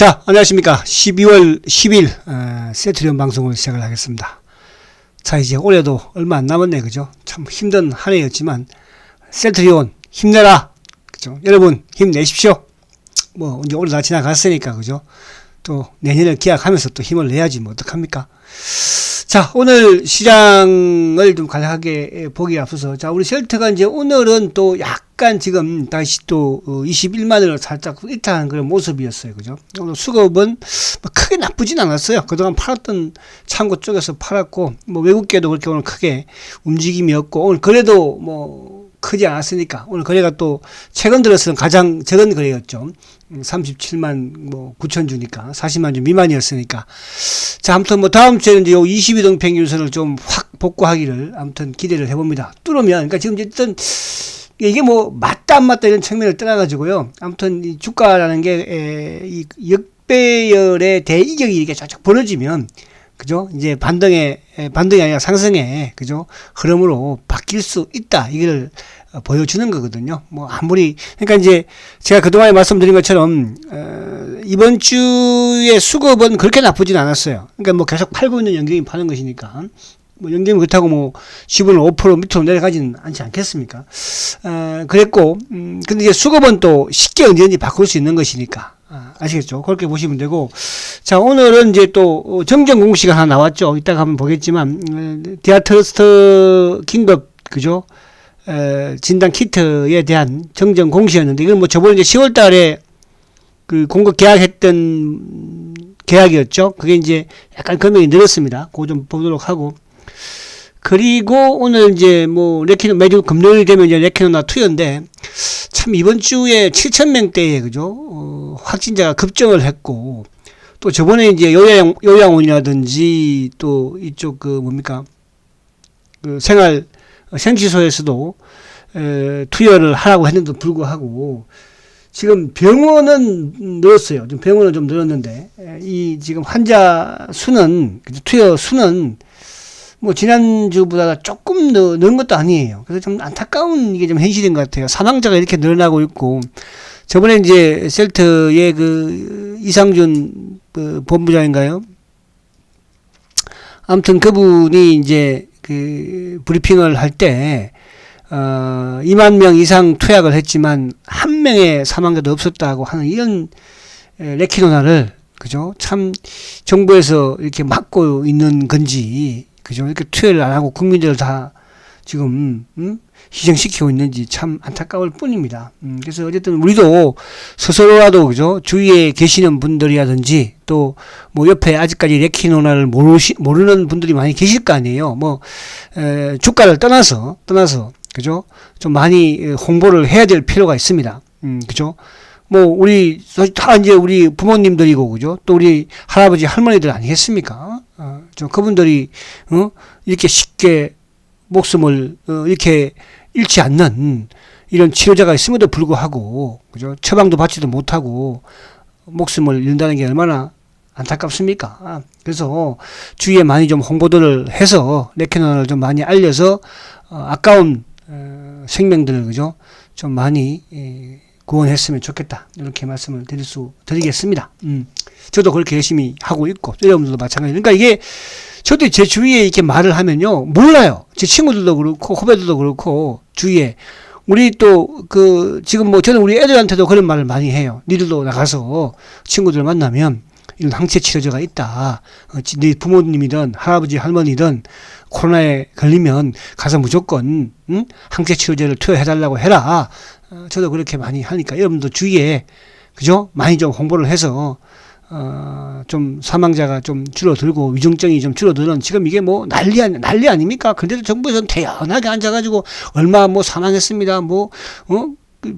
자, 안녕하십니까. 12월 10일, 어, 세트리온 방송을 시작을 하겠습니다. 자, 이제 올해도 얼마 안 남았네, 그죠? 참 힘든 한 해였지만, 세트리온 힘내라! 그죠? 여러분, 힘내십시오! 뭐, 이제 올해 다 지나갔으니까, 그죠? 또 내년을 기약하면서 또 힘을 내야지, 뭐, 어떡합니까? 자, 오늘 시장을 좀 간략하게 보기 앞서서, 자, 우리 셀트가 이제 오늘은 또 약간 지금 다시 또 21만원을 살짝 이탈한 그런 모습이었어요. 그죠? 오늘 수급은 뭐 크게 나쁘진 않았어요. 그동안 팔았던 창고 쪽에서 팔았고, 뭐 외국계도 그렇게 오늘 크게 움직임이 없고, 오늘 그래도 뭐 크지 않았으니까, 오늘 거래가 또 최근 들어서는 가장 적은 거래였죠. 37만 뭐 9천 주니까 40만 주 미만이었으니까. 자 아무튼 뭐 다음 주에는 이제 요 22동 평균선을 좀 확 복구하기를 아무튼 기대를 해봅니다. 뚫으면 그러니까 지금 어쨌든 이게 뭐 맞다 안 맞다 이런 측면을 떠나가지고요. 아무튼 이 주가라는 게이 역배열의 대이격이 이렇게 쫙쫙 벌어지면 그죠? 이제 반등의 반등이 아니라 상승의 그죠? 흐름으로 바뀔 수 있다. 어, 보여주는 거거든요. 뭐 아무리 그러니까 이제 제가 그동안에 말씀드린 것처럼 어, 이번 주에 수급은 그렇게 나쁘진 않았어요. 그러니까 뭐 계속 팔고 있는 연경이 파는 것이니까 뭐 연경이 그렇다고 뭐 지분을 5% 밑으로 내려가지는 않지 않겠습니까? 어, 그랬고 음, 근데 이제 수급은 또 쉽게 언제든지 바꿀 수 있는 것이니까 아, 아시겠죠? 그렇게 보시면 되고 자 오늘은 이제 또 정정 공시가 하나 나왔죠. 이따가 한번 보겠지만 어, 디아트러스트 긴급 그죠? 에, 진단 키트에 대한 정정 공시였는데 이건 뭐 저번에 이제 10월 달에 그 공급 계약했던 계약이었죠. 그게 이제 약간 금액이 늘었습니다. 그거 좀 보도록 하고. 그리고 오늘 이제 뭐 레키노 매주 금요일 되면 이제 레키노나 투여인데 참 이번 주에 7천 명대에 그죠 어, 확진자가 급증을 했고 또 저번에 이제 요양 요양원이라든지 또 이쪽 그 뭡니까 그 생활 생취소에서도 에, 투여를 하라고 했는데도 불구하고 지금 병원은 늘었어요. 좀 병원은 좀 늘었는데 에, 이 지금 환자 수는 투여 수는 뭐 지난주보다 조금 더 는 것도 아니에요. 그래서 좀 안타까운 이게 좀 현실인 것 같아요. 사망자가 이렇게 늘어나고 있고 저번에 이제 셀트의 그 이상준 그 본부장인가요? 아무튼 그분이 이제 그 브리핑을 할 때 어, 2만 명 이상 투약을 했지만 한 명의 사망자도 없었다고 하는 이런 레키노나를 그죠? 참 정부에서 이렇게 막고 있는 건지 그죠? 이렇게 투여를 안 하고 국민들을 다 지금 음? 희생시키고 있는지 참 안타까울 뿐입니다. 음, 그래서 어쨌든 우리도 스스로라도 그죠 주위에 계시는 분들이라든지 또 뭐 옆에 아직까지 레키노나를 모르시 모르는 분들이 많이 계실 거 아니에요. 뭐 에, 주가를 떠나서 떠나서 그죠 좀 많이 홍보를 해야 될 필요가 있습니다. 음, 그죠. 뭐 우리 다 이제 우리 부모님들이고 그죠 또 우리 할아버지 할머니들 아니겠습니까 어, 저 그분들이 어 이렇게 쉽게 목숨을 어, 이렇게 잃지 않는 이런 치료자가 있음에도 불구하고 그죠 처방도 받지도 못하고 목숨을 잃는다는 게 얼마나 안타깝습니까? 아, 그래서 주위에 많이 좀 홍보들을 해서 레케논을 좀 많이 알려서 어, 아까운 어, 생명들을 그죠 좀 많이 예, 구원했으면 좋겠다 이렇게 말씀을 드릴 수 드리겠습니다. 음, 저도 그렇게 열심히 하고 있고 여러분들도 마찬가지. 그러니까 이게 저도 제 주위에 이렇게 말을 하면요 몰라요. 제 친구들도 그렇고 후배들도 그렇고 주위에 우리 또 그 지금 뭐 저는 우리 애들한테도 그런 말을 많이 해요. 니들도 나가서 친구들 만나면 이런 항체 치료제가 있다. 어, 네 부모님이든 할아버지 할머니든 코로나에 걸리면 가서 무조건 응? 항체 치료제를 투여해달라고 해라. 어, 저도 그렇게 많이 하니까 여러분도 주위에 그죠? 많이 좀 홍보를 해서 어, 좀 사망자가 좀 줄어들고 위중증이 좀 줄어드는 지금 이게 뭐 난리 아니, 난리 아닙니까? 근데도 정부에서는 태연하게 앉아가지고 얼마 뭐 사망했습니다. 뭐, 어?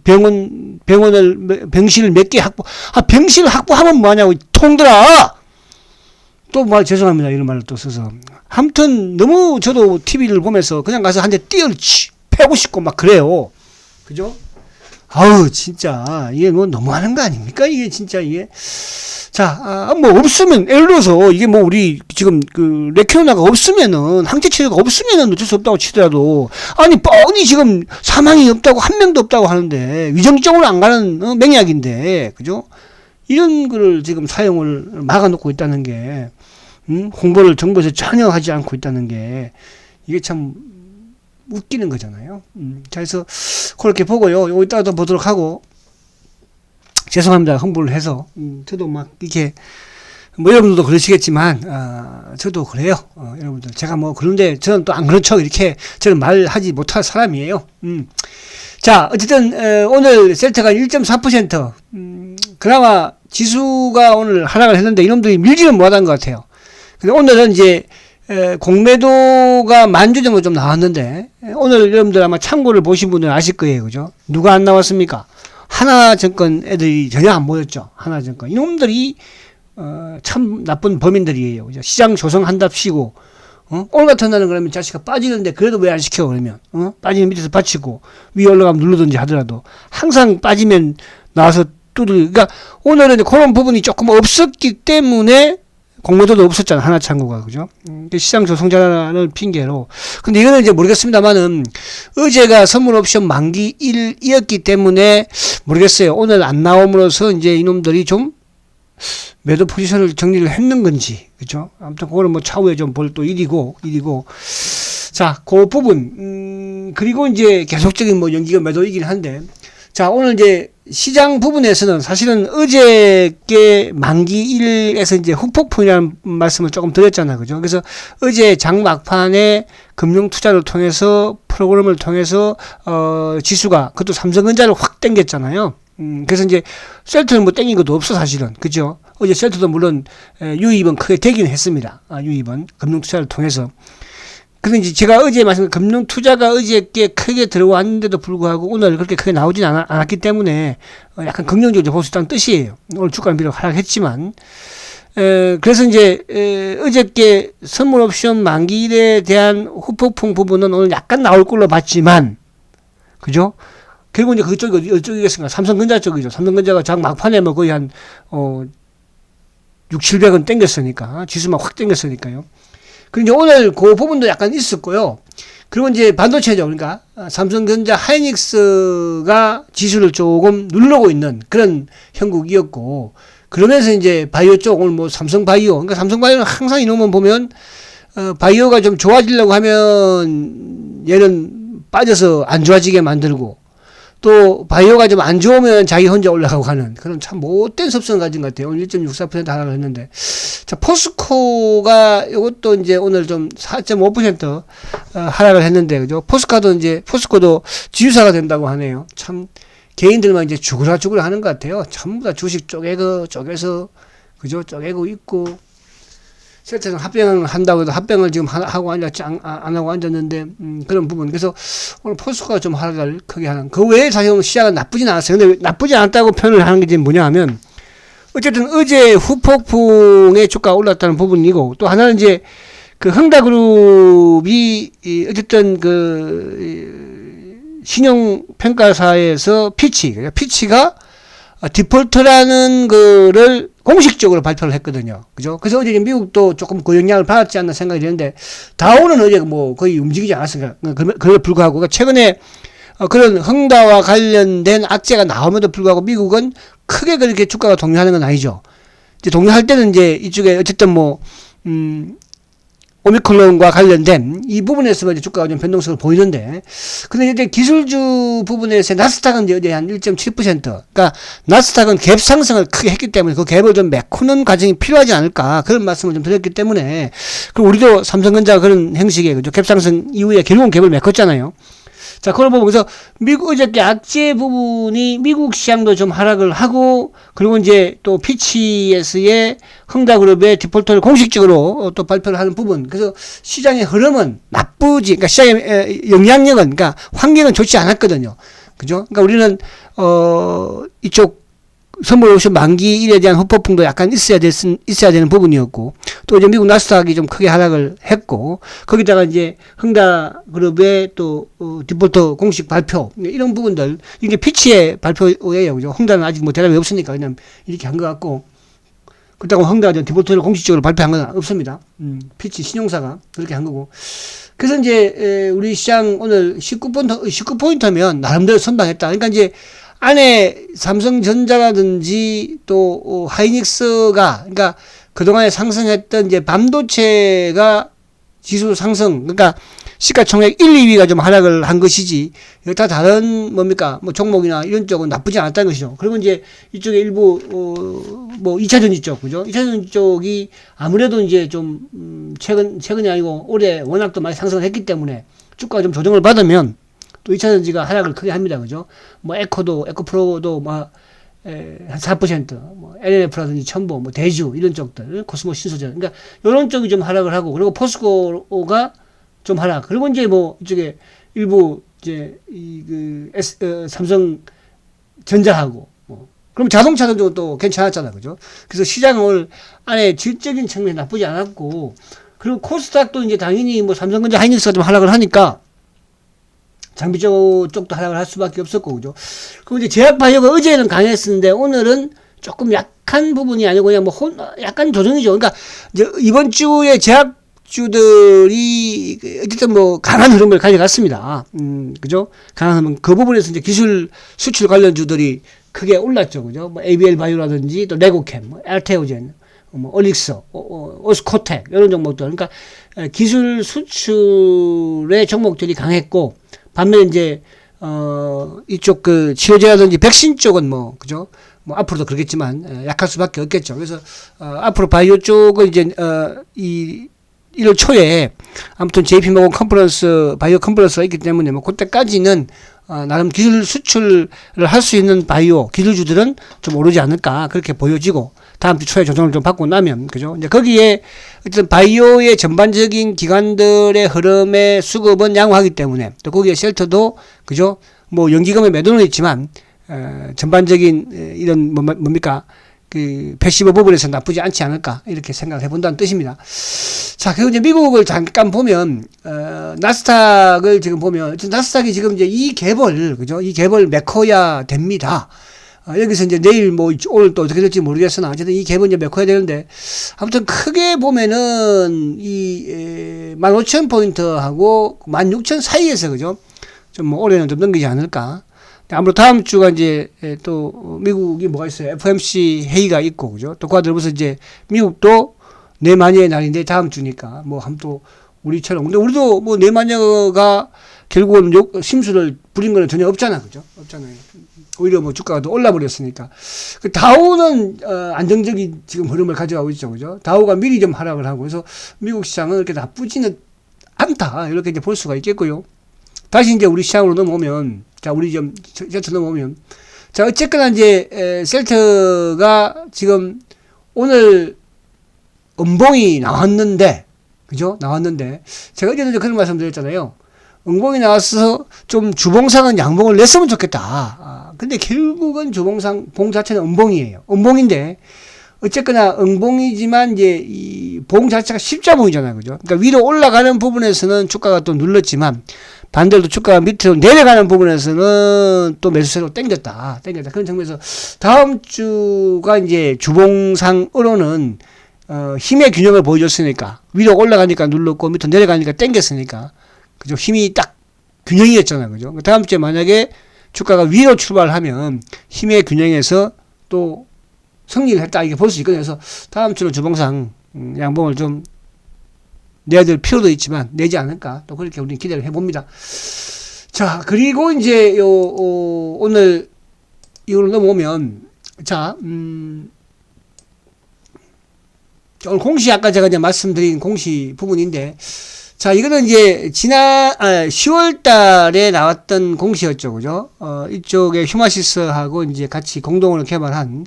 병원, 병원을, 병실을 몇 개 확보, 아, 병실 확보하면 뭐하냐고, 통들아! 또 말 죄송합니다. 이런 말을 또 써서. 아무튼 너무 저도 TV를 보면서 그냥 가서 한 대 띄어를 패고 싶고 막 그래요. 그죠? 아우, 진짜, 이게 뭐 너무하는 거 아닙니까? 이게 진짜 이게. 자, 아, 뭐 없으면 예를 들어서 이게 뭐 우리 지금 그 레키노나가 없으면은 항체 치료가 없으면은 어쩔 수 없다고 치더라도 아니 뻔히 지금 사망이 없다고 한 명도 없다고 하는데 위정적으로 안 가는 어, 맹약인데 그죠? 이런 거를 지금 사용을 막아놓고 있다는 게 음? 홍보를 정부에서 전혀 하지 않고 있다는 게 이게 참 웃기는 거잖아요. 음, 자, 그래서 그렇게 보고요. 요거 이따가 또 보도록 하고 죄송합니다. 홍보를 해서 음, 저도 막 이렇게 뭐 여러분들도 그러시겠지만 어, 저도 그래요. 어, 여러분들 제가 뭐 그런데 저는 또 안 그렇죠. 이렇게 저는 말하지 못할 사람이에요. 음. 자, 어쨌든 에, 오늘 셀트가 1.4% 음, 그나마 지수가 오늘 하락을 했는데 이놈들이 밀지는 못한 것 같아요. 근데 오늘은 이제 에, 공매도가 만주 정도 좀 나왔는데 에, 오늘 여러분들 아마 참고를 보신 분들은 아실 거예요. 그죠? 누가 안 나왔습니까? 하나증권 애들이 전혀 안 모였죠. 하나증권. 이놈들이 어, 참 나쁜 범인들이에요. 그죠? 시장 조성한답시고 어? 오늘 같은 날은 그러면 자식가 빠지는데 그래도 왜 안 시켜 그러면 어? 빠지면 밑에서 받치고 위에 올라가면 누르든지 하더라도 항상 빠지면 나와서 뚜들 그러니까 오늘은 그런 부분이 조금 없었기 때문에 공모도도 없었잖아 하나 창구가. 그죠? 음, 시장 조성자를 핑계로. 근데 이거는 이제 모르겠습니다만은 어제가 선물 옵션 만기 1이었기 때문에 모르겠어요. 오늘 안 나옴으로써 이제 이놈들이 좀 매도 포지션을 정리를 했는 건지 그죠? 아무튼 그거는 뭐 차후에 좀 볼 또 일이고 일이고. 자 그 부분. 음, 그리고 이제 계속적인 뭐 연기가 매도이긴 한데 자 오늘 이제 시장 부분에서는 사실은 어제께 만기 1에서 이제 후폭풍이라는 말씀을 조금 드렸잖아요. 그죠? 그래서 어제 장 막판에 금융 투자를 통해서 프로그램을 통해서 어 지수가 그것도 삼성전자를 확 땡겼잖아요. 음, 그래서 이제 셀트는 뭐 땡긴 것도 없어 사실은. 그죠? 어제 셀트도 물론 에, 유입은 크게 되긴 했습니다. 아, 유입은 금융 투자를 통해서. 이제 제가 어제 말씀 금융 투자가 어제께 크게 들어왔는데도 불구하고 오늘 그렇게 크게 나오진 않, 않았기 때문에 어, 약간 긍정적으로 볼 수 있다는 뜻이에요. 오늘 주가는 비록 하락했지만 에, 그래서 이제 에, 어저께 선물 옵션 만기일에 대한 후폭풍 부분은 오늘 약간 나올 걸로 봤지만 그죠? 결국 이제 그쪽이 어디, 어쪽이겠습니까? 삼성전자 쪽이죠. 삼성전자가 장 막판에 뭐 거의 한, 어, 6, 700원 땡겼으니까. 지수만 확 땡겼으니까요. 이제 오늘 그 부분도 약간 있었고요. 그리고 이제 반도체죠. 그러니까 삼성전자 하이닉스가 지수를 조금 누르고 있는 그런 형국이었고, 그러면서 이제 바이오 쪽 오늘 뭐 삼성 바이오, 그러니까 삼성 바이오는 항상 이놈만 보면, 어, 바이오가 좀 좋아지려고 하면 얘는 빠져서 안 좋아지게 만들고, 또 바이오가 좀 안 좋으면 자기 혼자 올라가고 가는 그런 참 못된 습성 가진 것 같아요. 오늘 1.64% 하락을 했는데 자 포스코가 이것도 이제 오늘 좀 4.5% 어, 하락을 했는데 그죠? 포스카도 이제 포스코도 지유사가 된다고 하네요. 참 개인들만 이제 죽으라 죽으라 하는 것 같아요. 전부 다 주식 쪼개고 쪼개서 그죠? 쪼개고 있고 실제로 합병을 한다고 해도 합병을 지금 하고 앉았지 안, 안 하고 앉았는데 음, 그런 부분. 그래서 오늘 포스코가 좀 하락을 크게 하는 그 외에 사실은 시야가 나쁘진 않았어요. 근데 나쁘지 않다고 표현을 하는 게 지금 뭐냐 하면 어쨌든 어제 후폭풍의 주가가 올랐다는 부분이고 또 하나는 이제 그 흥다그룹이 어쨌든 그 신용평가사에서 피치 피치가 디폴트라는 거를 공식적으로 발표를 했거든요. 그죠? 그래서 어제 미국도 조금 그 영향을 받았지 않나 생각이 드는데, 다우는 어제 뭐 거의 움직이지 않았으니까, 그에 불구하고, 그러니까 최근에 어, 그런 흥다와 관련된 악재가 나옴에도 불구하고 미국은 크게 그렇게 주가가 동요하는 건 아니죠. 이제 동요할 때는 이제 이쪽에 어쨌든 뭐, 음, 오미크론과 관련된 이 부분에서 이제 주가가 좀 변동성을 보이는데, 근데 이제 기술주 부분에서 나스닥은 이제 한 1.7%. 그러니까 나스닥은 갭 상승을 크게 했기 때문에 그 갭을 좀 메꾸는 과정이 필요하지 않을까 그런 말씀을 좀 드렸기 때문에, 그리고 우리도 삼성전자 그런 형식의 그죠 갭 상승 이후에 결국은 갭을 메꿨잖아요. 자, 그걸 보면 그래서 미국 어저께 악재 부분이 미국 시장도 좀 하락을 하고 그리고 이제 또 PCS의 흥다그룹의 디폴트를 공식적으로 또 발표를 하는 부분. 그래서 시장의 흐름은 나쁘지, 그러니까 시장의 영향력은, 그러니까 환경은 좋지 않았거든요. 그죠? 그러니까 우리는 어 이쪽 선물 옵션 만기 일에 대한 후폭풍도 약간 있어야 됐, 있어야 되는 부분이었고, 또 이제 미국 나스닥이 좀 크게 하락을 했고, 거기다가 이제 흥다 그룹의 또, 어, 디폴터 공식 발표, 이런 부분들, 이게 피치의 발표예요. 그죠? 흥다는 아직 뭐 대답이 없으니까 그냥 이렇게 한 것 같고, 그렇다고 흥다가 디폴터를 공식적으로 발표한 건 없습니다. 음, 피치 신용사가 그렇게 한 거고. 그래서 이제, 에, 우리 시장 오늘 19포인트, 19포인트면 나름대로 선방했다. 그러니까 이제 안에 삼성전자라든지 또 어, 하이닉스가 그러니까 그동안에 상승했던 이제 반도체가 지수 상승 그러니까 시가총액 1, 2위가 좀 하락을 한 것이지 다 다른 뭡니까 뭐 종목이나 이런 쪽은 나쁘지 않았다는 것이죠. 그리고 이제 이쪽에 일부 어뭐 2차 전지 쪽 그죠? 2차 전지 쪽이 아무래도 이제 좀 음, 최근 최근이 아니고 올해 워낙 또 많이 상승을 했기 때문에 주가가 좀 조정을 받으면 또 2차 전지가 하락을 크게 합니다. 그죠? 뭐 에코도 에코 프로도 막 에, 한 4%, 뭐, LNF라든지 첨보, 뭐, 대주, 이런 쪽들, 코스모 신소재. 그러니까, 요런 쪽이 좀 하락을 하고, 그리고 포스코가 좀 하락. 그리고 이제 뭐, 이쪽에 일부, 이제, 이, 그, S, 어, 삼성 전자하고, 뭐. 그럼 자동차도 또 괜찮았잖아. 그죠? 그래서 시장을 안에 질적인 측면이 나쁘지 않았고, 그리고 코스닥도 이제 당연히 뭐 삼성전자 하이닉스가 좀 하락을 하니까, 장비 쪽, 쪽도 하락을 할 수밖에 없었고, 그죠? 그리고 이제 제약바이오가 어제는 강했었는데, 오늘은 조금 약한 부분이 아니고, 그냥 뭐, 혼, 약간 조정이죠. 그러니까, 이제 이번 주에 제약 주들이, 어쨌든 뭐, 강한 흐름을 가져갔습니다. 음, 그죠? 강한 흐름. 그 부분에서 이제 기술 수출 관련 주들이 크게 올랐죠. 그죠? 뭐, ABL 바이오라든지, 또 레고캠, 뭐, 알테오젠, 뭐, 올릭스, 어, 어, 오스코텍, 이런 종목들. 그러니까, 에, 기술 수출의 종목들이 강했고, 반면에 이제 어 이쪽 그 치료제라든지 백신 쪽은 뭐 그죠 뭐 앞으로도 그렇겠지만 에, 약할 수밖에 없겠죠. 그래서 어, 앞으로 바이오 쪽은 이제 어 이 1월 초에 아무튼 JP모건 컨퍼런스 바이오 컨퍼런스가 있기 때문에 뭐 그때까지는 어, 나름 기술 수출을 할 수 있는 바이오 기술주들은 좀 오르지 않을까 그렇게 보여지고 다음 주 초에 조정을 좀 받고 나면 그죠 이제 거기에 어쨌든 바이오의 전반적인 기관들의 흐름의 수급은 양호하기 때문에 또 거기에 셀터도 그죠 뭐 연기금의 매도는 있지만 어, 전반적인 에, 이런 뭐, 뭡니까 그 패시브 부분에서 나쁘지 않지 않을까 이렇게 생각을 해본다는 뜻입니다. 자, 그리고 이제 미국을 잠깐 보면 어, 나스닥을 지금 보면 나스닥이 지금 이제 이 개벌 그죠? 이 개벌 메커야 됩니다. 어, 여기서 이제 내일 뭐 오늘 또 어떻게 될지 모르겠으나 어쨌든 이 개벌 이제 메커야 되는데 아무튼 크게 보면은 이 에, 15,000포인트하고 16,000 사이에서 그죠? 좀 뭐 올해는 좀 넘기지 않을까. 아무래도 다음 주가 이제 또 미국이 뭐가 있어요. FOMC 회의가 있고 그죠? 또 그와 더불어서 이제 미국도 내마녀의 날인데 다음 주니까 뭐한또 우리처럼 근데 우리도 뭐 내마녀가 결국은 욕, 심수를 부린 거는 전혀 없잖아 그죠? 없잖아요. 오히려 뭐 주가가 더 올라버렸으니까. 그 다우는 어, 안정적인 지금 흐름을 가져가고 있죠 그죠? 다우가 미리 좀 하락을 하고 그래서 미국 시장은 그렇게 나쁘지는 않다 이렇게 이제 볼 수가 있겠고요. 다시 이제 우리 시장으로 넘어오면 자 우리 좀 셀트 넘어오면 자 어쨌거나 이제 에, 셀트가 지금 오늘 음봉이 나왔는데 그죠? 나왔는데. 제가 어제도 그런 말씀 드렸잖아요. 음봉이 나와서 좀 주봉상은 양봉을 냈으면 좋겠다. 아, 근데 결국은 주봉상 봉 자체는 음봉이에요. 음봉인데 어쨌거나 음봉이지만 이제 이 봉 자체가 십자봉이잖아요. 그죠? 그러니까 위로 올라가는 부분에서는 주가가 또 눌렀지만 반대로 주가가 밑으로 내려가는 부분에서는 또 매수세로 땡겼다. 땡겼다. 그런 측면에서 다음 주가 이제 주봉상으로는 어, 힘의 균형을 보여줬으니까 위로 올라가니까 눌렀고 밑으로 내려가니까 땡겼으니까 그죠? 힘이 딱 균형이었잖아요. 그죠? 다음 주에 만약에 주가가 위로 출발하면 힘의 균형에서 또 승리를 했다 이게 볼 수 있거든요. 그래서 다음 주는 주봉상 음, 양봉을 좀 내야 될 필요도 있지만 내지 않을까 또 그렇게 우리는 기대를 해봅니다. 자 그리고 이제 요 어, 오늘 이걸 넘어오면 자 음, 오늘 공시 아까 제가 이제 말씀드린 공시 부분인데 자 이거는 이제 지난 아, 10월 달에 나왔던 공시였죠 그죠 어, 이쪽에 휴마시스하고 이제 같이 공동으로 개발한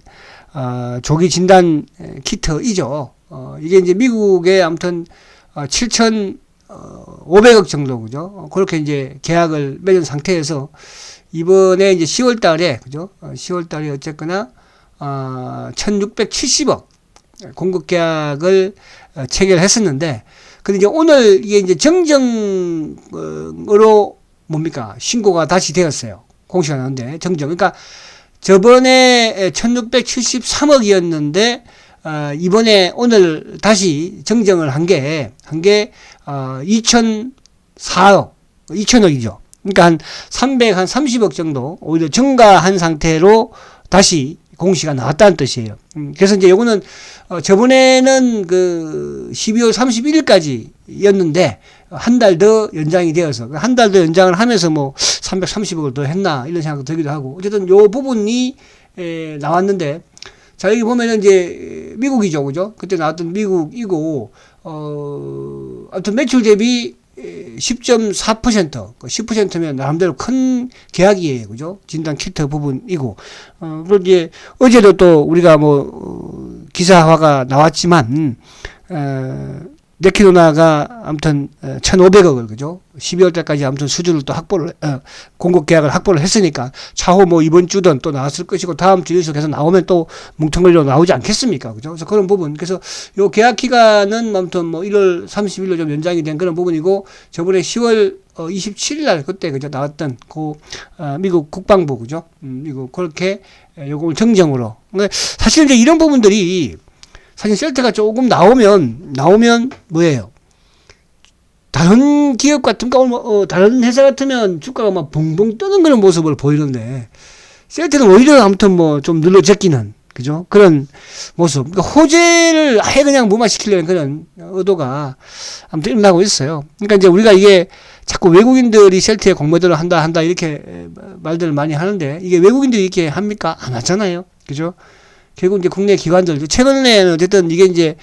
어, 조기 진단 키트이죠 어, 이게 이제 미국의 아무튼 어, 7,500억 정도, 그죠? 어, 그렇게 이제 계약을 맺은 상태에서 이번에 이제 10월 달에, 그죠? 어, 10월 달에 어쨌거나, 어, 1,670억 공급 계약을 어, 체결했었는데, 근데 이제 오늘 이게 이제 정정으로 뭡니까? 신고가 다시 되었어요. 공시가 나는데, 정정. 그러니까 저번에 1,673억이었는데, 어, 이번에 오늘 다시 정정을 한 게, 한 게, 어, 2,004억, 2,000억이죠. 그러니까 한 300, 한 30억 정도 오히려 증가한 상태로 다시 공시가 나왔다는 뜻이에요. 음, 그래서 이제 요거는 어, 저번에는 그 12월 31일까지였는데 한 달 더 연장이 되어서 한 달 더 연장을 하면서 뭐 330억을 더 했나 이런 생각도 들기도 하고 어쨌든 요 부분이 에, 나왔는데 자 여기 보면은 이제 미국이죠, 그죠? 그때 나왔던 미국이고 어 아무튼 매출 대비 10.4% 10%면 나름대로 큰 계약이에요, 그죠? 진단 키트 부분이고 어 그리고 이제 어제도 또 우리가 뭐 어, 기사화가 나왔지만 어, 네키노나가 아무튼 1,500억을 그죠? 12월 달까지 아무튼 수주를 또 확보를 어, 공급 계약을 확보를 했으니까 차후 뭐 이번 주든 또 나왔을 것이고 다음 주에서 계속 나오면 또 뭉텅걸려 나오지 않겠습니까? 그죠? 그래서 그런 부분 그래서 요 계약 기간은 아무튼 뭐 1월 30일로 좀 연장이 된 그런 부분이고 저번에 10월 어, 27일 날 그때 그죠 나왔던 그 어, 미국 국방부 그죠? 음, 미국 그렇게 요걸 정정으로 그러니까 사실 이제 이런 부분들이 사실 셀트가 조금 나오면 나오면 뭐예요? 다른 기업 같은 거 어, 다른 회사 같으면 주가가 막 붕붕 뜨는 그런 모습을 보이는데 셀트는 오히려 아무튼 뭐 좀 눌러 제끼는 그죠? 그런 모습. 그러니까 호재를 아예 그냥 무마시키려는 그런 의도가 아무튼 일어나고 있어요. 그러니까 이제 우리가 이게 자꾸 외국인들이 셀트에 공모들을 한다 한다 이렇게 말들을 많이 하는데 이게 외국인들이 이렇게 합니까? 안 하잖아요. 그죠? 결국 이제 국내 기관들 최근에는 어쨌든 이게 이제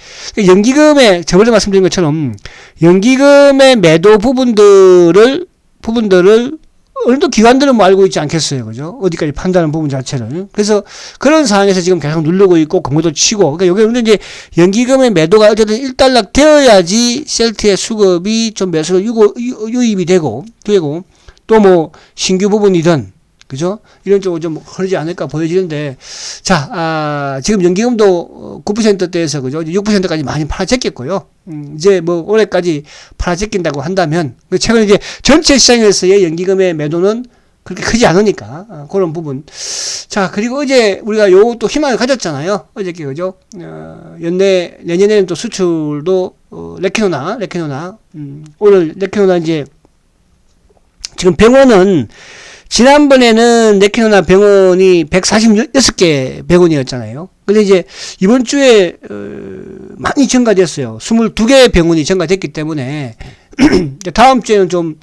연기금의 저번에 말씀드린 것처럼 연기금의 매도 부분들을 부분들을 어느 정도 기관들은 뭐 알고 있지 않겠어요, 그죠? 어디까지 판단하는 부분 자체를. 그래서 그런 상황에서 지금 계속 누르고 있고 공모도 치고, 그러니까 여기 이제 연기금의 매도가 어쨌든 일단락 되어야지 셀트의 수급이 좀 매수로 유입이 되고, 되고, 또 뭐 신규 부분이든 그죠? 이런 쪽으로 좀 흐르지 않을까 보여지는데, 자, 아, 지금 연기금도 9%대에서, 그죠? 6%까지 많이 팔아제꼈고요. 음, 이제 뭐 올해까지 팔아제낀다고 한다면, 그 최근에 이제 전체 시장에서의 연기금의 매도는 그렇게 크지 않으니까, 아, 그런 부분. 자, 그리고 어제 우리가 요 또 희망을 가졌잖아요. 어저께, 그죠? 어, 연내, 내년에는 또 수출도, 어, 레키노나, 레키노나, 음, 오늘 레키노나 이제, 지금 병원은 지난번에는 네케노나 병원이 146개 병원이었잖아요. 근데 이제 이번 주에 어, 많이 증가됐어요. 22개 병원이 증가됐기 때문에 다음 주에는 좀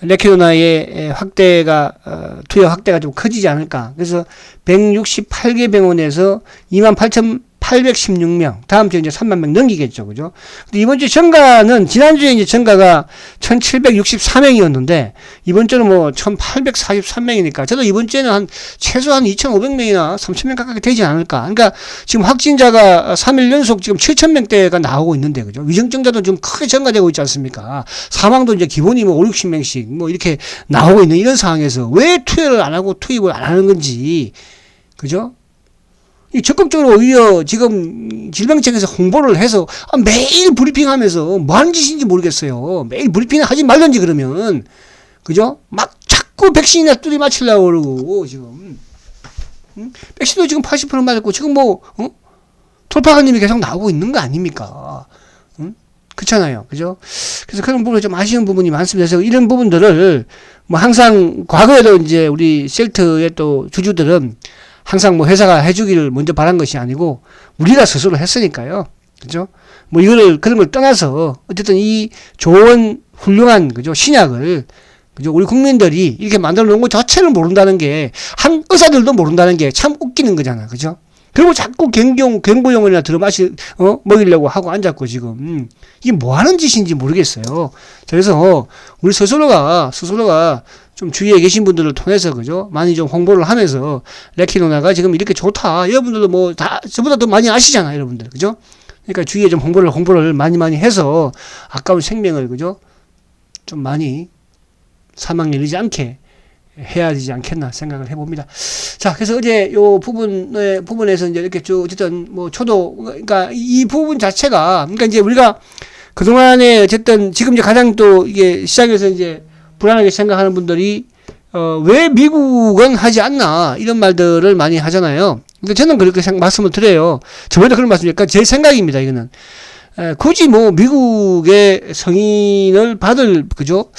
레케노나의 확대가 어, 투여 확대가 좀 커지지 않을까. 그래서 168개 병원에서 2만 8천 816명. 다음 주에 이제 3만 명 넘기겠죠. 그죠? 근데 이번 주 증가는, 지난주에 이제 증가가 1764명이었는데, 이번 주는 뭐 1843명이니까, 저도 이번 주에는 한, 최소한 2500명이나 3000명 가까이 되지 않을까. 그러니까 지금 확진자가 3일 연속 지금 7000명대가 나오고 있는데, 그죠? 위중증자도 좀 크게 증가되고 있지 않습니까? 사망도 이제 기본이 뭐 5, 60명씩 뭐 이렇게 나오고 있는 이런 상황에서 왜 투여를 안 하고 투입을 안 하는 건지, 그죠? 이 적극적으로 오히려 지금 질병청에서 홍보를 해서 아, 매일 브리핑하면서 뭐 하는 짓인지 모르겠어요. 매일 브리핑 하지 말든지 그러면 그죠? 막 자꾸 백신이나 뚜리 맞추려고 그러고 지금 응? 백신도 지금 80% 맞았고 지금 뭐 어? 돌파관님이 계속 나오고 있는 거 아닙니까? 응? 그렇잖아요. 그죠? 그래서 그런 부분에 좀 아쉬운 부분이 많습니다. 그래서 이런 부분들을 뭐 항상 과거에도 이제 우리 셀트의 또 주주들은 항상 뭐 회사가 해주기를 먼저 바란 것이 아니고 우리가 스스로 했으니까요. 그죠? 뭐 이거를 그런 걸 떠나서 어쨌든 이 좋은 훌륭한 그죠 신약을 그죠 우리 국민들이 이렇게 만들어 놓은 것 자체를 모른다는 게 한 의사들도 모른다는 게 참 웃기는 거잖아. 그죠? 그리고 자꾸 경경 경고용이나 들어마시 어 먹이려고 하고 앉았고 지금. 음, 이게 뭐 하는 짓인지 모르겠어요. 그래서 우리 스스로가 스스로가 좀 주위에 계신 분들을 통해서 그죠? 많이 좀 홍보를 하면서 레키노나가 지금 이렇게 좋다. 여러분들도 뭐 다 저보다 더 많이 아시잖아요 여러분들. 그죠? 그러니까 주위에 좀 홍보를 홍보를 많이 많이 해서 아까운 생명을 그죠? 좀 많이 사망에 이르지 않게 해야 되지 않겠나 생각을 해봅니다. 자, 그래서 어제 요 부분의 부분에서 이제 이렇게 쭉 어쨌든 뭐 초도 그러니까 이 부분 자체가 그러니까 이제 우리가 그 동안에 어쨌든 지금 이제 가장 또 이게 시장에서 이제 불안하게 생각하는 분들이 어, 왜 미국은 하지 않나 이런 말들을 많이 하잖아요. 근데 저는 그렇게 생, 말씀을 드려요. 저번에 그런 말씀이니까 제 생각입니다. 이거는 에, 굳이 뭐 미국의 성인을 받을 그죠?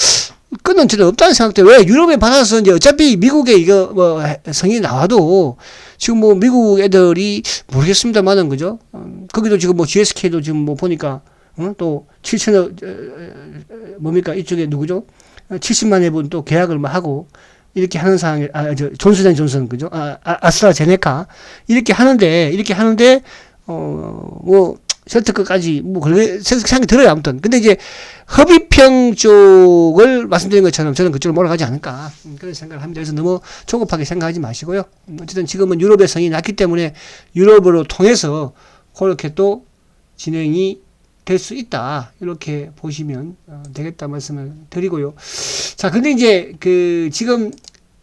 끊은 저는 없다는 생각돼. 왜 유럽에 받아서 이제 어차피 미국에 이거 뭐 성이 나와도 지금 뭐 미국 애들이 모르겠습니다만은 그죠? 음, 거기도 지금 뭐 GSK도 지금 뭐 보니까 어? 또 7천억 어, 어, 뭡니까 이쪽에 누구죠? 70만 회분 또 계약을 뭐 하고 이렇게 하는 상황에 아저 존슨앤 존슨 그죠? 아, 아 아스트라제네카 이렇게 하는데 이렇게 하는데 어 뭐 설득까지 뭐 그게 생각이 들어요 아무튼. 근데 이제 허비평 쪽을 말씀드린 것처럼 저는 그쪽으로 몰아가지 않을까. 음, 그런 생각을 합니다. 그래서 너무 조급하게 생각하지 마시고요. 음, 어쨌든 지금은 유럽의 성이 났기 때문에 유럽으로 통해서 그렇게 또 진행이 될 수 있다. 이렇게 보시면 어, 되겠다 말씀을 드리고요. 자 근데 이제 그 지금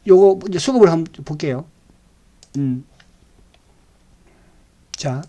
요거 이제 수급을 한번 볼게요. 음. 자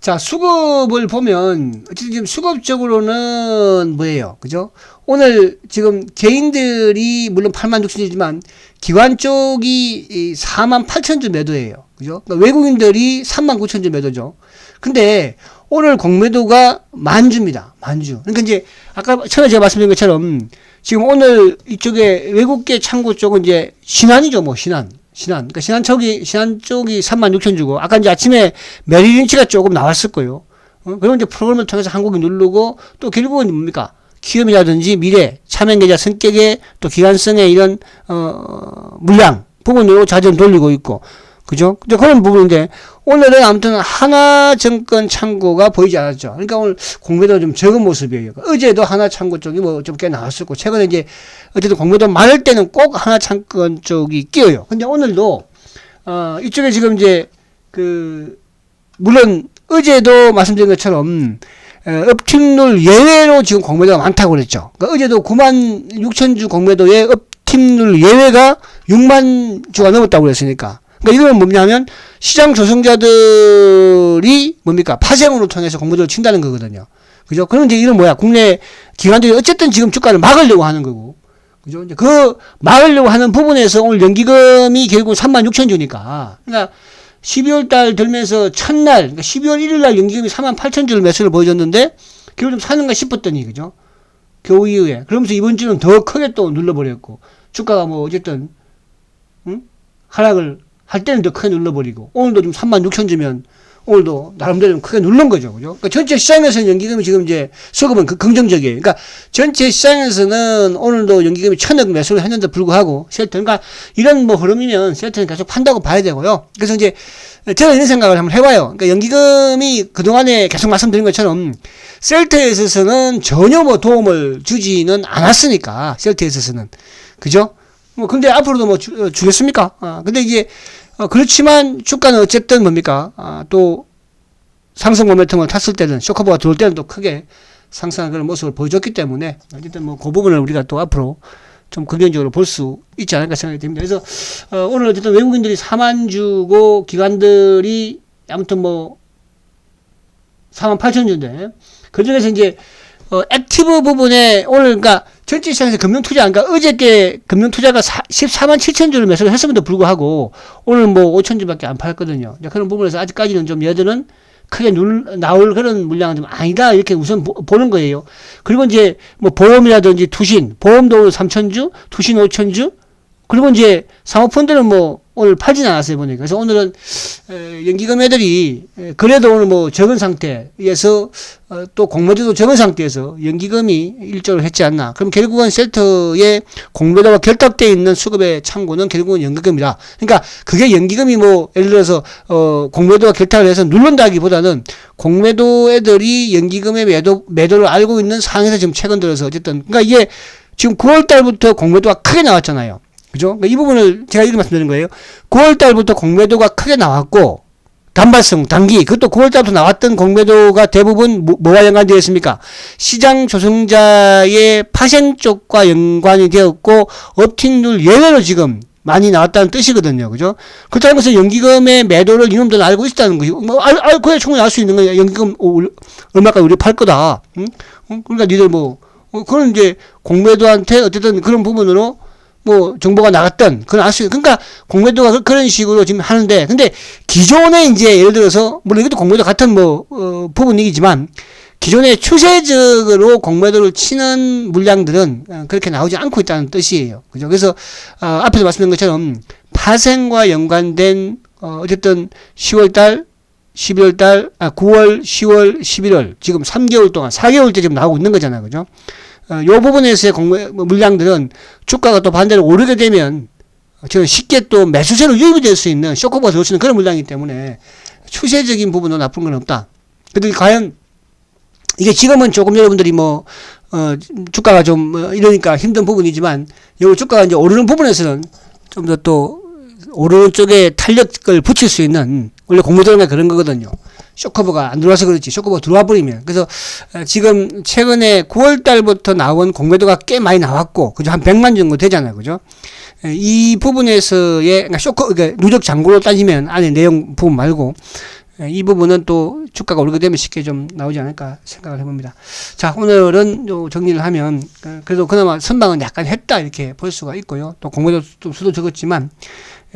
자, 수급을 보면, 어쨌든 지금 수급적으로는 뭐예요? 그죠? 오늘 지금 개인들이 물론 8만 6천이지만 기관 쪽이 4만 8천 주 매도예요. 그죠? 그러니까 외국인들이 3만 9천 주 매도죠. 근데 오늘 공매도가 만주입니다. 만주. 그러니까 이제 아까 처음에 제가 말씀드린 것처럼 지금 오늘 이쪽에 외국계 창구 쪽은 이제 신한이죠. 뭐 신한. 신한. 그러니까 신한 쪽이, 신한 쪽이 3만 6천 주고, 아까 이제 아침에 메리 린치가 조금 나왔을 거예요. 어? 그러면 이제 프로그램을 통해서 한국이 누르고, 또 결국은 뭡니까? 키움이라든지 미래, 차명계좌 성격의 또 기간성의 이런, 어, 물량 부분으로 자전 돌리고 있고, 그죠? 근데 그런 부분인데, 오늘은 아무튼 하나 증권 창고가 보이지 않았죠. 그러니까 오늘 공매도 좀 적은 모습이에요. 어제도 하나 창고 쪽이 뭐 좀 꽤 나왔었고, 최근에 이제 어쨌든 공매도 많을 때는 꼭 하나 창권 쪽이 끼어요. 근데 오늘도, 어, 이쪽에 지금 이제 그, 물론 어제도 말씀드린 것처럼, 어, 업팀룰 예외로 지금 공매도가 많다고 그랬죠. 그러니까 어제도 9만 6천 주 공매도에 업팀룰 예외가 6만 주가 넘었다고 그랬으니까. 그러니까 이건 뭐냐면 시장 조성자들이 뭡니까 파생으로 통해서 공모를 친다는 거거든요. 그죠? 그럼 이제 이런 뭐야 국내 기관들이 어쨌든 지금 주가를 막으려고 하는 거고. 그죠? 이제 그 막으려고 하는 부분에서 오늘 연기금이 결국 3만 6천 주니까. 그러니까 12월 달 들면서 첫날, 그러니까 12월 1일 날 연기금이 4만 8천 주를 매수를 보여줬는데 결국 좀 사는가 싶었더니 그죠? 겨우 이후에. 그러면서 이번 주는 더 크게 또 눌러버렸고 주가가 뭐 어쨌든 응? 하락을 할 때는 더 크게 눌러버리고 오늘도 좀 3만 6천 주면 오늘도 나름대로 좀 크게 누른 거죠. 그죠? 그러니까 전체 시장에서는 연기금이 지금 이제 수급은 그 긍정적이에요. 그러니까 전체 시장에서는 오늘도 연기금이 천억 매수를 했는데 불구하고 셀터, 그러니까 이런 뭐 흐름이면 셀터는 계속 판다고 봐야 되고요. 그래서 이제 저는 이런 생각을 한번 해봐요. 그러니까 연기금이 그동안에 계속 말씀드린 것처럼 셀터에 있어서는 전혀 뭐 도움을 주지는 않았으니까 셀터에 있어서는. 그죠? 뭐 근데 앞으로도 뭐 주, 어, 주겠습니까? 아, 근데 이게 어, 그렇지만 주가는 어쨌든 뭡니까? 아, 또 상승 모멘텀을 탔을 때는 쇼커버가 들어올 때는 또 크게 상승하는 그런 모습을 보여줬기 때문에 어쨌든 뭐 그 부분을 우리가 또 앞으로 좀 긍정적으로 볼 수 있지 않을까 생각이 듭니다. 그래서 어, 오늘 어쨌든 외국인들이 4만 주고 기관들이 아무튼 뭐 4만 8천 주인데 그 중에서 이제 어, 액티브 부분에 오늘 그러니까 전체 시장에서 금융 투자 그러니까 어저께 금융 투자가 14만 7천 주를 매수를 했음에도 불구하고 오늘 뭐 5천 주밖에 안 팔거든요. 그런 부분에서 아직까지는 좀 얘들은 크게 눌, 나올 그런 물량은 좀 아니다 이렇게 우선 보, 는 거예요. 그리고 이제 뭐 보험이라든지 투신, 보험도 3천 주, 투신 5천 주, 그리고 이제 사모펀드는 뭐 오늘 팔진 않았어요 보니까. 그래서 오늘은 연기금 애들이 그래도 오늘 뭐 적은 상태에서 어, 또 공매도도 적은 상태에서 연기금이 일조를 했지 않나. 그럼 결국은 셀터의 공매도가 결탁되어 있는 수급의 창고는 결국은 연기금이다. 그러니까 그게 연기금이 뭐 예를 들어서 어 공매도가 결탁을 해서 누른다기보다는 공매도 애들이 연기금의 매도 매도를 알고 있는 상황에서 지금 최근 들어서 어쨌든. 그러니까 이게 지금 9월 달부터 공매도가 크게 나왔잖아요. 그죠? 그러니까 이 부분을 제가 이렇게 말씀드리는 거예요. 9월 달부터 공매도가 크게 나왔고, 단발성, 단기, 그것도 9월 달부터 나왔던 공매도가 대부분 뭐, 와 연관되어 있습니까? 시장 조성자의 파생 쪽과 연관이 되었고, 업팅률 예외로 지금 많이 나왔다는 뜻이거든요. 그죠? 그렇다는 것은 연기금의 매도를 이놈들은 알고 있다는 거죠. 뭐, 알, 알, 그냥 충분히 알 수 있는 거예요. 연기금 얼마까지 우리 팔 거다. 응? 그러니까 니들 뭐, 어, 그런 이제 공매도한테 어쨌든 그런 부분으로 뭐 정보가 나갔던 그런 알수 그러니까 공매도가 그, 그런 식으로 지금 하는데 근데 기존에 이제 예를 들어서 물론 이것도 공매도 같은 뭐 어, 부분이지만 기존에 추세적으로 공매도를 치는 물량들은 어, 그렇게 나오지 않고 있다는 뜻이에요. 그죠? 그래서 어, 앞에서 말씀드린 것처럼 파생과 연관된 어, 어쨌든 10월 달, 11월 달, 아 9월, 10월, 11월 지금 3개월 동안 4개월째 지금 나오고 있는 거잖아요. 그죠? 어, 요 부분에서의 공매 뭐 물량들은 주가가 또 반대로 오르게 되면 저는 쉽게 또 매수세로 유입이 될 수 있는 쇼커버가 들어오는 그런 물량이기 때문에 추세적인 부분은 나쁜 건 없다. 근데 과연 이게 지금은 조금 여러분들이 뭐, 어, 주가가 좀 어, 이러니까 힘든 부분이지만, 요 주가가 이제 오르는 부분에서는 좀 더 또 오르는 쪽에 탄력을 붙일 수 있는, 원래 공모전가 그런 거거든요. 쇼커버가 안 들어와서 그렇지. 쇼커버가 들어와 버리면. 그래서 어, 지금 최근에 9월 달부터 나온 공매도가 꽤 많이 나왔고, 그죠? 한 100만 정도 되잖아요. 그죠? 에, 이 부분에서의, 그러니까 쇼커, 그러니까 누적 잔고로 따지면 안에 내용 부분 말고, 에, 이 부분은 또 주가가 오르게 되면 쉽게 좀 나오지 않을까 생각을 해봅니다. 자, 오늘은 요 정리를 하면, 어, 그래도 그나마 선방은 약간 했다 이렇게 볼 수가 있고요. 또 공매도 수- 수도 적었지만, 에,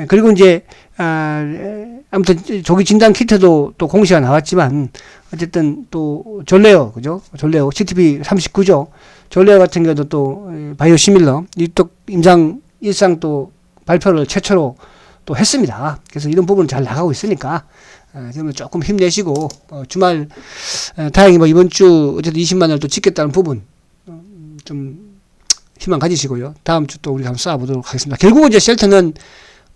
그리고 이제, 아, 에, 아무튼 조기 진단 키트도 또 공시가 나왔지만, 어쨌든 또 전레어, 그죠? 전레어, CTP 39죠. 전레어 같은 경우도 또 에, 바이오 시밀러, 이또 임상 일상 또 발표를 최초로 또 했습니다. 그래서 이런 부분은 잘 나가고 있으니까, 어, 그러면 조금 힘내시고 어, 주말 어, 다행히 뭐 이번 주 어쨌든 20만 원을 또 찍겠다는 부분 어, 음, 좀 희망 가지시고요. 다음 주 또 우리가 한번 쌓아보도록 하겠습니다. 결국은 이제 셀터는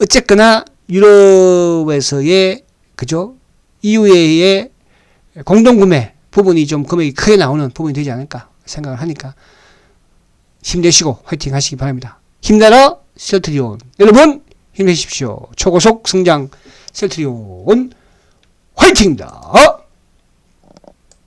어쨌거나 유럽에서의 그죠 이후에의 공동구매 부분이 좀 금액이 크게 나오는 부분이 되지 않을까 생각을 하니까 힘내시고 화이팅 하시기 바랍니다. 힘내라 셀트리온 여러분 힘내십시오. 초고속 성장 셀트리온 화이팅입니다.